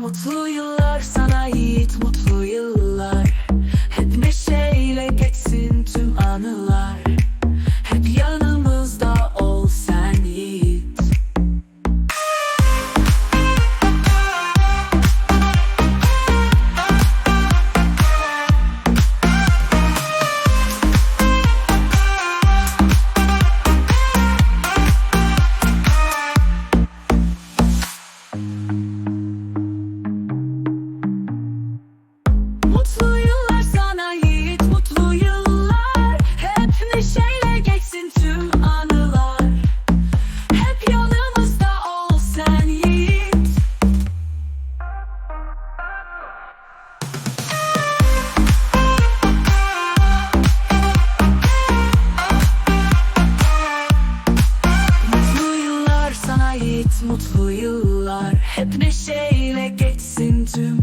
Mutlu yıllar sana Yiğit mutlu yıllar. ait mutlu yıllar. Hep neşeyle geçsin tüm